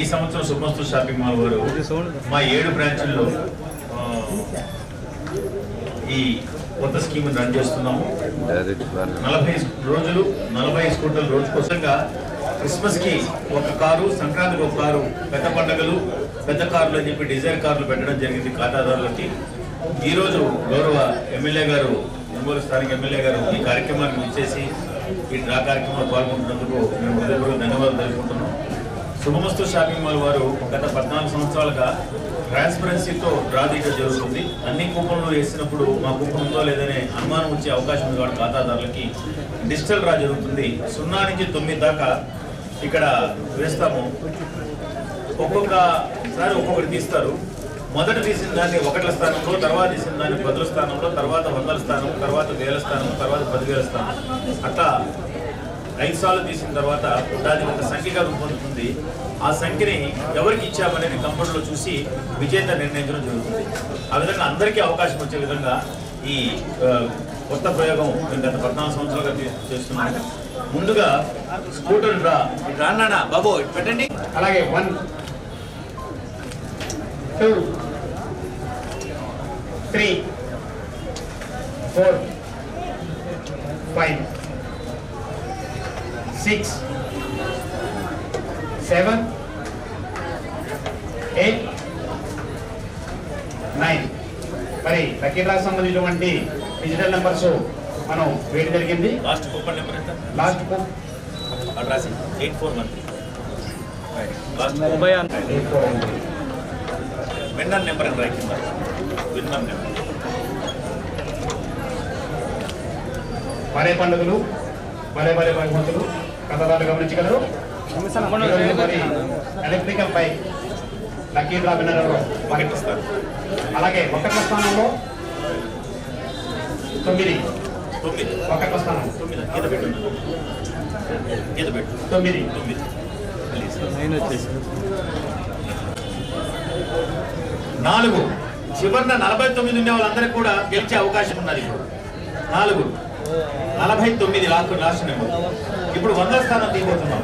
ఈ సంవత్సరం సుమస్తు shopping mall వారు మా ఏడు బ్రాంచ్ల్లో ఈ కొత్త స్కీమ్ రన్ చేస్తున్నాము. నలభై రోజులు నలభై స్కూటర్లు రోజు కోసంగా క్రిస్మస్కి ఒక కారు సంక్రాంతికి ఒక కారు పెద్ద పండుగలు పెద్ద కార్లు అని చెప్పి డిజైర్ కార్లు పెట్టడం జరిగింది ఖాతాదారులకి. ఈరోజు గౌరవ ఎమ్మెల్యే గారు ఒంగోలు స్థానిక ఎమ్మెల్యే గారు ఈ కార్యక్రమాన్ని ఇచ్చేసి ఈ డ్రా కార్యక్రమంలో పాల్గొంటున్నందుకు మేము హృదయపూర్వక ధన్యవాదాలు తెలుపుకుంటున్నాం. శుభమస్తు షాపింగ్ మాల్ వారు గత పద్నాలుగు సంవత్సరాలుగా ట్రాన్స్పరెన్సీతో డ్రా తీయడం జరుగుతుంది. అన్ని కూపన్లు వేసినప్పుడు మా కూపన్ ఉందో లేదనే అనుమానం వచ్చే అవకాశం ఉంది కాబట్టి ఖాతాదారులకి డిజిటల్ డ్రా జరుగుతుంది. సున్నా నుంచి తొమ్మిది దాకా ఇక్కడ వేస్తాము. ఒక్కొక్కసారి ఒక్కొక్కటి తీస్తారు. మొదట తీసిన దాన్ని ఒకటి స్థానంలో తర్వాత తీసిన దాన్ని పదుల స్థానంలో తర్వాత వందల స్థానం తర్వాత వేల స్థానం తర్వాత పదివేల స్థానం. అట్లా ఐదు సార్లు తీసిన తర్వాత దాని ఒక సంఖ్యగా రూపొందుతుంది. ఆ సంఖ్యని ఎవరికి ఇచ్చామనేది కంపెనీలో చూసి విజేత నిర్ణయించడం జరుగుతుంది. ఆ విధంగా అందరికీ అవకాశం వచ్చే విధంగా ఈ కొత్త ప్రయోగం మేము గత పద్నాలుగు సంవత్సరాలుగా చేస్తున్నాం ముందుగా స్కూటర్ డ్రా. రానా బాబు పెట్టండి. అలాగే one two three four five. Six seven eight nine మరి డ్రా సంబంధించినటువంటి డిజిటల్ నెంబర్స్ మనం వేయడం జరిగింది. లాస్ట్ కూపన్ నెంబర్ ఎంత? లాస్ట్ అటు రాసి eight four one last eight four winner number అని రైట్ విన్నర్ నెంబర్ మరే పండుగలు మరే మరే బహుమతులు కథదాలు గమనించగలరు? మరి electrical bike lucky draw winner ఎవరు? ఒకటి ఇస్తారు అలాగే ఒకట్ల స్థానంలో తొమ్మిది. తొమ్మిది. ఒకట్ల స్థానం. తొమ్మిది. నాలుగు. చివరిన నలభై తొమ్మిది ఉండే వాళ్ళందరికీ కూడా గెలిచే అవకాశం ఉన్నది ఇప్పుడు. నాలుగు. నలభై తొమ్మిది లాస్ట్ లాస్ట్ నెంబర్. ఇప్పుడు వంద స్థానం తీయబోతున్నాం.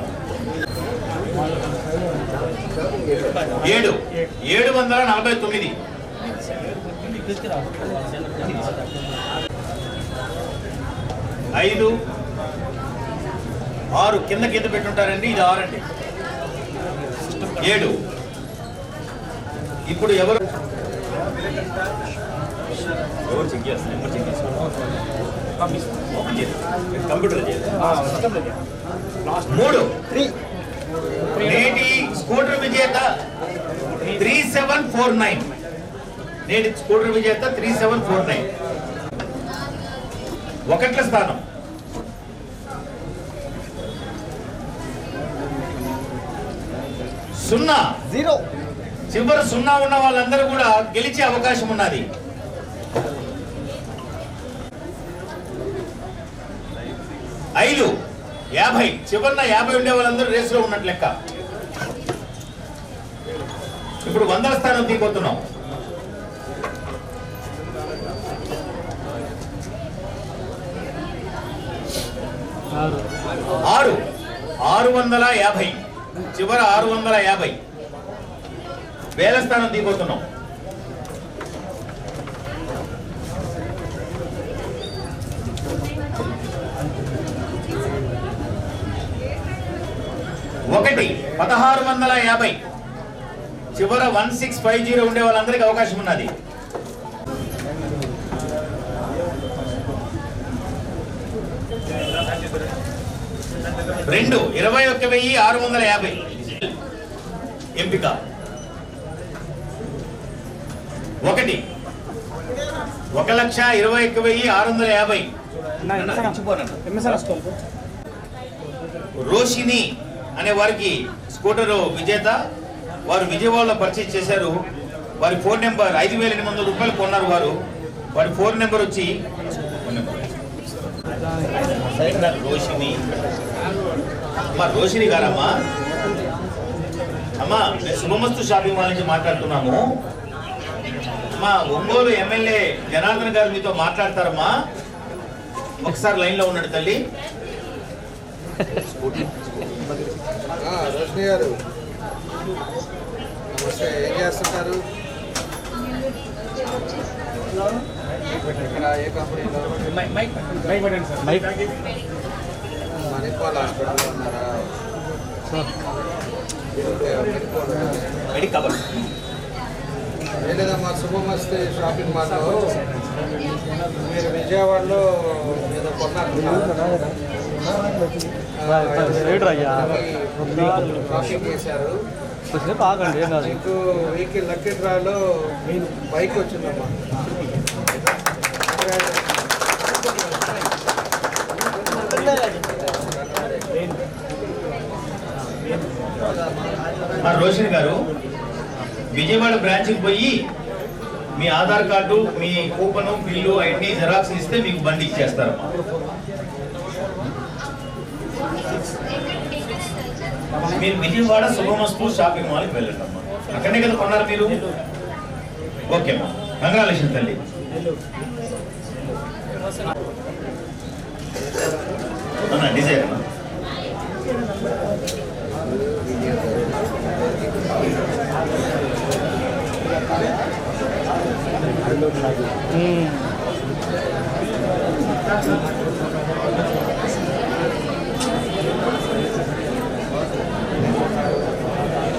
ఏడు. ఏడు వందల నలభై తొమ్మిది. ఐదు. ఆరు. కింద కింద పెట్టుంటారండి ఇది ఆరు అండి ఏడు. ఇప్పుడు ఎవరు? ఎవరు చెక్ చేస్తారు? నెంబర్ చెక్ చేస్తారు? ఓపెన్ చేయండి కంప్యూటర్ చేయండి మూడు. నేటి స్కూటర్ విజేత త్రీ సెవెన్ ఫోర్ నైన్. నేటి స్కూటర్ విజేత త్రీ సెవెన్ ఫోర్ నైన్. ఒకట్ల స్థానం. సున్నా. జీరో. చివరి సున్నా ఉన్న వాళ్ళందరూ కూడా గెలిచే అవకాశం ఉన్నది. ఐదు యాభై. చివరిన యాభై ఉండే వాళ్ళందరూ రేసులో ఉన్నట్టు లెక్క. ఇప్పుడు వందల స్థానం తీపోతున్నాం ఆరు. ఆరు వందల యాభై. చివర ఆరు వందల యాభై. వేల స్థానం దిగిపోతున్నాం ఒకటి పదహారు వందల యాభై. చివర వన్ సిక్స్ ఫైవ్ జీరో ఉండే వాళ్ళందరికీ అవకాశం ఉన్నది. రెండు ఇరవై ఒక్క వెయ్యి ఆరు వందల యాభై. ఎంపిక. ఒకటి ఒక లక్ష ఇరవై ఒక్క వెయ్యి ఆరు వందల యాభై. రోషిని అనే వారికి స్కూటర్ విజేత. వారు విజయవాడలో పర్చేజ్ చేశారు. వారి ఫోన్ నెంబర్ ఐదు వేల ఎనిమిది వందల రూపాయలు కొన్నారు వారు. వారి ఫోన్ నెంబర్ వచ్చి రోషిని. అమ్మా రోషిని గారమ్మా. అమ్మా నేను శుభమస్తు షాపింగ్ మాల్ నుంచి మాట్లాడుతున్నాము. అమ్మా ఒంగోలు ఎమ్మెల్యే జనార్దన్ గారు మీతో మాట్లాడతారమ్మా. ఒకసారి లైన్లో ఉన్నాడు తల్లి. రోషిని గారు. నమస్తే ఏం చేస్తుంటారు? ఇక్కడ ఏ కంపెనీలో మణిపాల్ హాస్పిటల్లో ఉన్నారా? లేదమ్మా శుభమస్తే షాపింగ్ మాల్లో. మీరు విజయవాడలో ఏదో కొన్నారు చేశారు. మీకు వెహికల్ లక్కీ డ్రాలో బైక్ వచ్చిందమ్మా. మన రోషన్ గారు విజయవాడ బ్రాంచ్కి పోయి మీ ఆధార్ కార్డు మీ కూపన్ బిల్లు అవన్నీ జెరాక్స్ ఇస్తే మీకు బండి ఇచ్చేస్తారు మీరు విజయవాడ శుభమస్తు షాపింగ్ మాల్కి వెళ్ళండి అమ్మా. అక్కడనే కదా కొన్నారు మీరు? ఓకే కంగ్రాలేషన్ తల్లి. అన్న డిజైర్ అమ్మా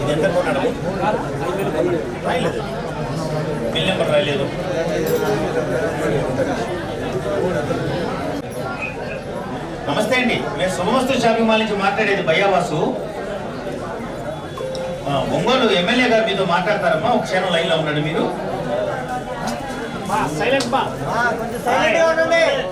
ఎంత కొన్నాడు రాయలేదు బిల్ నెంబర్ రాయలేదు నమస్తే అండి. మేము శుభమస్తు షాపింగ్ మాల్ నుంచి మాట్లాడేది భయ్యావాసు. ఒంగోలు ఎమ్మెల్యే గారు మీతో మాట్లాడతారమ్మా. ఒక క్షణం లైన్లో ఉన్నాడు మీరు. గవర్నమెంట్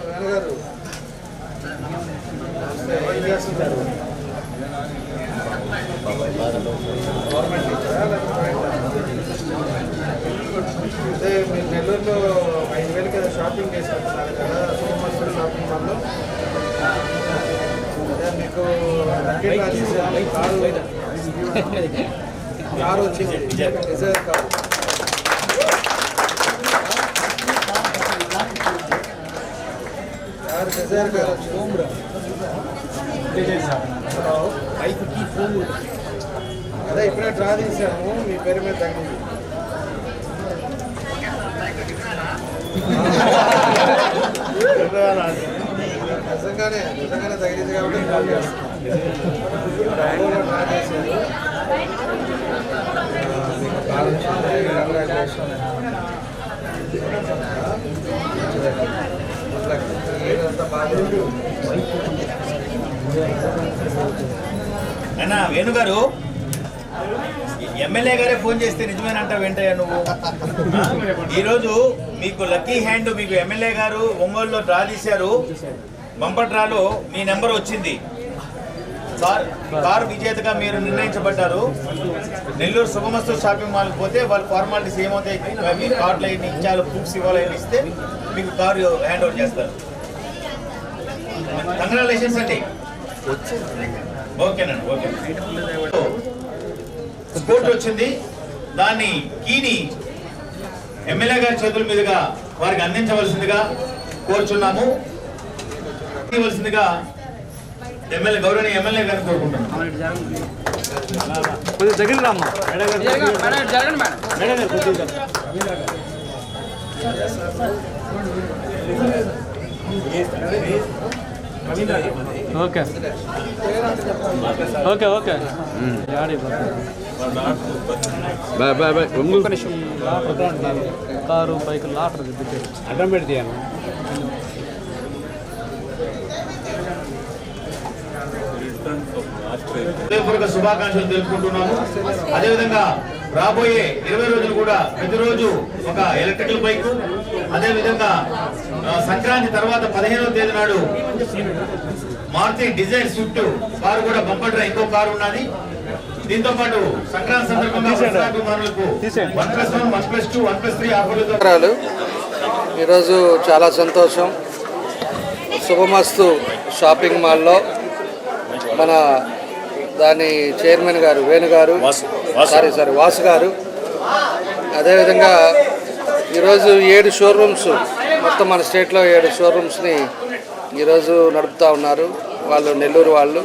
కారు కారు వచ్చింది Dzire car car Dzire car వచ్చింది హలో బైక్కి ఫోన్ అదే ఇప్పుడే డ్రా తీసాము మీ పేరు మీద తగ్గింది నిజంగానే నిజంగానే తగిలింది కాబట్టి అన్నా వేణుగారు వేణు గారు ఎమ్మెల్యే గారే ఫోన్ చేస్తే నిజమేనంట వెంటయ్య నువ్వు? ఈరోజు మీకు లక్కీ హ్యాండ్ మీకు ఎమ్మెల్యే గారు ఒంగోలులో డ్రా తీశారు. బంపర్ డ్రాలో మీ నెంబర్ వచ్చింది. కార్ కారు విజేతగా మీరు నిర్ణయించబడ్డారు. నెల్లూరు శుభమస్తు షాపింగ్ మాల్కి పోతే వాళ్ళు ఫార్మాలిటీస్ ఏమవుతాయి అవి కార్లు అన్ని ఇచ్చారు ప్రూఫ్స్ ఇవ్వాలని ఇస్తే మీకు కారు హ్యాండ్ ఓవర్ చేస్తారు. కంగ్రాచులేషన్స్ అండి. ఓకేనండి ఓకే స్పోర్ట్ వచ్చింది. దాన్ని కీని ఎమ్మెల్యే గారి చేతుల మీదుగా వారికి అందించవలసిందిగా కోరుచున్నాము. ఇవ్వవలసిందిగా ఎమ్మెల్యే గౌరవనీయ ఎమ్మెల్యే గారిని కోరుకుంటున్నాం కొద్దిగా దగ్గర రామ్మా okay okay okay యాడి bye bye bye Ongole car bike later అడ్డం హృదయపూర్వక శుభాకాంక్షలు తెలుపుకుంటున్నాము. అదేవిధంగా రాబోయే ఇరవై రోజులు కూడా ప్రతిరోజు ఒక ఎలక్ట్రికల్ బైక్ అదేవిధంగా సంక్రాంతి తర్వాత పదిహేనవ తేదీ నాడు మారుతి డిజైర్ స్విఫ్ట్ కారు కూడా బంపర్ డ్రైవ్ ఇంకో కారు ఉన్నది. దీంతో పాటు సంక్రాంతి సందర్భంగా వస్త్రాభిమానులకు one plus one one plus two one plus three నమస్కారాలు. ఈరోజు చాలా సంతోషం. శుభమస్తు షాపింగ్ మాల్లో మన దాని చైర్మన్ గారు వేణు గారు సారీ సారీ వాసు గారు. అదేవిధంగా ఈరోజు ఏడు షోరూమ్స్ మొత్తం మన స్టేట్లో ఏడు షోరూమ్స్ని ఈరోజు నడుపుతూ ఉన్నారు. వాళ్ళు నెల్లూరు వాళ్ళు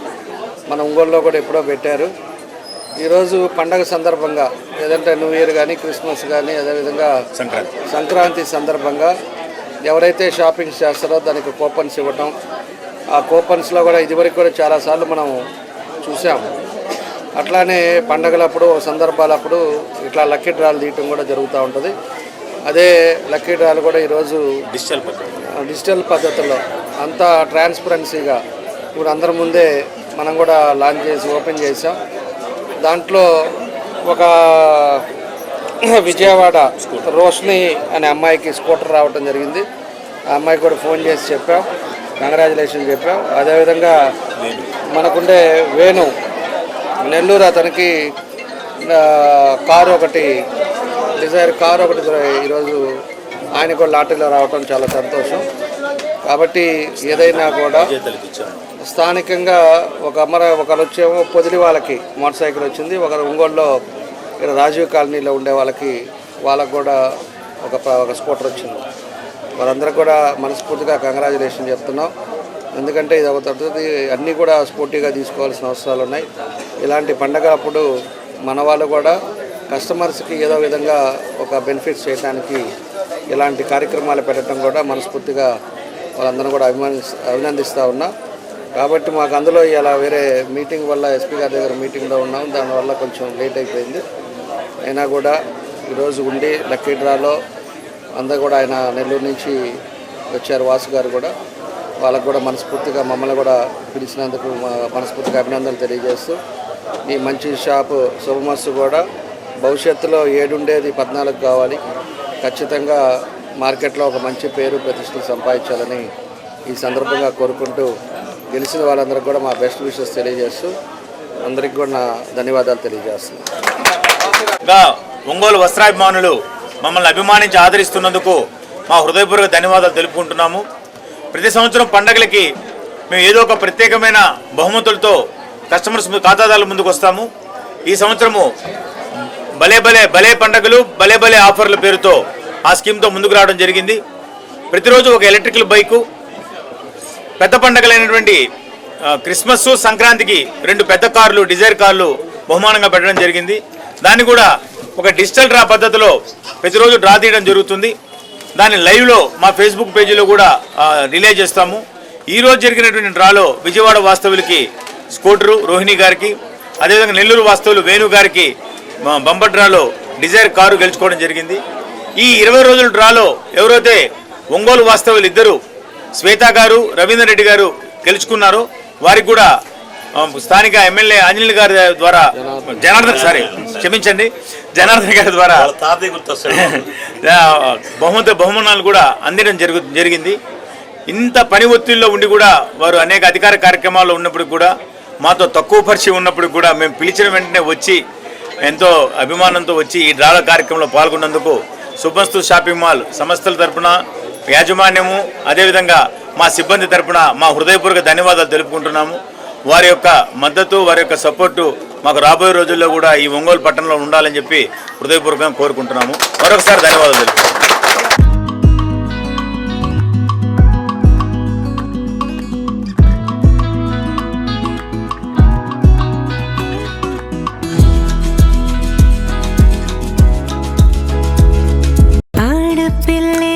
మన ఒంగోలులో కూడా ఎప్పుడో పెట్టారు. ఈరోజు పండగ సందర్భంగా ఏదంటే న్యూ ఇయర్ కానీ క్రిస్మస్ కానీ అదేవిధంగా సంక్రాంతి. సంక్రాంతి సందర్భంగా ఎవరైతే షాపింగ్ చేస్తారో దానికి కూపన్స్ ఇవ్వటం. ఆ కూపన్స్లో కూడా ఇదివరకు కూడా చాలాసార్లు మనం చూసాము అట్లానే పండగలప్పుడు సందర్భాలప్పుడు ఇట్లా లక్కీ డ్రాలు తీయటం కూడా జరుగుతూ ఉంటుంది. అదే లక్కీ డ్రాలు కూడా ఈరోజు డిజిటల్ డిజిటల్ పద్ధతిలో అంతా ట్రాన్స్పరెన్సీగా ఇప్పుడు అందరి ముందే మనం కూడా లాంచ్ చేసి ఓపెన్ చేసాం దాంట్లో ఒక విజయవాడ రోషిని అనే అమ్మాయికి స్కూటర్ రావటం జరిగింది. ఆ అమ్మాయికి కూడా ఫోన్ చేసి చెప్పాం. కంగ్రాచులేషన్ చెప్పాం. అదేవిధంగా మనకుండే వేణు నెల్లూరు అతనికి కారు ఒకటి డిజైర్ కారు ఒకటి ఈరోజు ఆయన కూడా లాటరీలో రావటం చాలా సంతోషం. కాబట్టి ఏదైనా కూడా స్థానికంగా ఒక అమర ఒకరు వచ్చేమో పొదిలి వాళ్ళకి మోటార్ సైకిల్ వచ్చింది. ఒకరు ఒంగోలులో ఇక్కడ రాజీవ్ కాలనీలో ఉండే వాళ్ళకి వాళ్ళకు కూడా ఒక ఒక స్కూటర్ వచ్చింది. వారందరూ కూడా మనస్ఫూర్తిగా కంగ్రాచులేషన్ చెప్తున్నాం. ఎందుకంటే ఇది ఒక తరగతి అన్నీ కూడా స్పోర్టీగా తీసుకోవాల్సిన అవసరాలు ఉన్నాయి. ఇలాంటి పండగ అప్పుడు మన వాళ్ళు కూడా కస్టమర్స్కి ఏదో విధంగా ఒక బెనిఫిట్స్ చేయడానికి ఇలాంటి కార్యక్రమాలు పెట్టడం కూడా మనస్ఫూర్తిగా వాళ్ళందరూ కూడా అభిమాని అభినందిస్తూ ఉన్నా. కాబట్టి మాకు అందులో ఇలా వేరే మీటింగ్ వల్ల ఎస్పీ గారి దగ్గర మీటింగ్లో ఉన్నాం. దానివల్ల కొంచెం లేట్ అయిపోయింది. అయినా కూడా ఈరోజు ఉండి లక్కీ డ్రాలో అందరూ కూడా ఆయన నెల్లూరు నుంచి వచ్చారు వాసు గారు కూడా. వాళ్ళకు కూడా మనస్ఫూర్తిగా మమ్మల్ని కూడా పిలిచినందుకు మా మనస్ఫూర్తిగా అభినందనలు తెలియజేస్తూ ఈ మంచి షాపు శుభమస్సు కూడా. భవిష్యత్తులో ఏడుండేది పద్నాలుగు కావాలి. ఖచ్చితంగా మార్కెట్లో ఒక మంచి పేరు ప్రతిష్టలు సంపాదించాలని ఈ సందర్భంగా కోరుకుంటూ గెలిచిన వాళ్ళందరికీ కూడా మా బెస్ట్ విషెస్ తెలియజేస్తూ అందరికీ కూడా నా ధన్యవాదాలు తెలియజేస్తున్నాను. ఒంగోలు వస్త్రాభిమానులు మమ్మల్ని అభిమానించి ఆదరిస్తున్నందుకు మా హృదయపూర్వక ధన్యవాదాలు తెలుపుకుంటున్నాము. ప్రతి సంవత్సరం పండగలకి మేము ఏదో ఒక ప్రత్యేకమైన బహుమతులతో కస్టమర్స్ ఖాతాదారుల ముందుకు వస్తాము. ఈ సంవత్సరము భలే భలే భలే పండగలు భలే భలే ఆఫర్ల పేరుతో ఆ స్కీమ్తో ముందుకు రావడం జరిగింది. ప్రతిరోజు ఒక ఎలక్ట్రికల్ బైకు పెద్ద పండగలైనటువంటి క్రిస్మస్ సంక్రాంతికి రెండు పెద్ద కార్లు డిజైర్ కార్లు బహుమానంగా పెట్టడం జరిగింది. దాన్ని కూడా ఒక డిజిటల్ డ్రా పద్ధతిలో ప్రతిరోజు డ్రా తీయడం జరుగుతుంది. దాన్ని లైవ్లో మా ఫేస్బుక్ పేజీలో కూడా రిలే చేస్తాము. ఈ రోజు జరిగినటువంటి డ్రాలో విజయవాడ వాస్తవులకి స్కూటరు రోహిణి గారికి అదేవిధంగా నెల్లూరు వాస్తవులు వేణు గారికి బంబర్ డ్రాలో డిజైర్ కారు గెలుచుకోవడం జరిగింది. ఈ ఇరవై రోజుల డ్రాలో ఎవరైతే ఒంగోలు వాస్తవులు ఇద్దరు శ్వేత గారు రవీందర్ రెడ్డి గారు గెలుచుకున్నారు వారికి కూడా స్థానిక ఎమ్మెల్యే ఆంజనేయులు గారి ద్వారా జనార్దన్ సారీ క్షమించండి. జనార్దన్ గారి ద్వారా బహుమతి బహుమానాలు కూడా అందించడం జరుగు జరిగింది. ఇంత పని ఒత్తిడిలో ఉండి కూడా వారు అనేక అధికార కార్యక్రమాల్లో ఉన్నప్పుడు కూడా మాతో తక్కువ పరిచయం ఉన్నప్పుడు కూడా మేము పిలిచిన వెంటనే వచ్చి ఎంతో అభిమానంతో వచ్చి ఈ డ్రాల కార్యక్రమంలో పాల్గొన్నందుకు సుబ్బస్తు షాపింగ్ మాల్ సంస్థల తరపున యాజమాన్యము అదేవిధంగా మా సిబ్బంది తరపున మా హృదయపూర్వక ధన్యవాదాలు తెలుపుకుంటున్నాము. వారి యొక్క మద్దతు వారి యొక్క సపోర్టు మాకు రాబోయే రోజుల్లో కూడా ఈ ఒంగోలు పట్టణంలో ఉండాలని చెప్పి హృదయపూర్వకంగా కోరుకుంటున్నాము. మరొకసారి ధన్యవాదాలు తెలుపుతున్నాము ఆడపిల్లే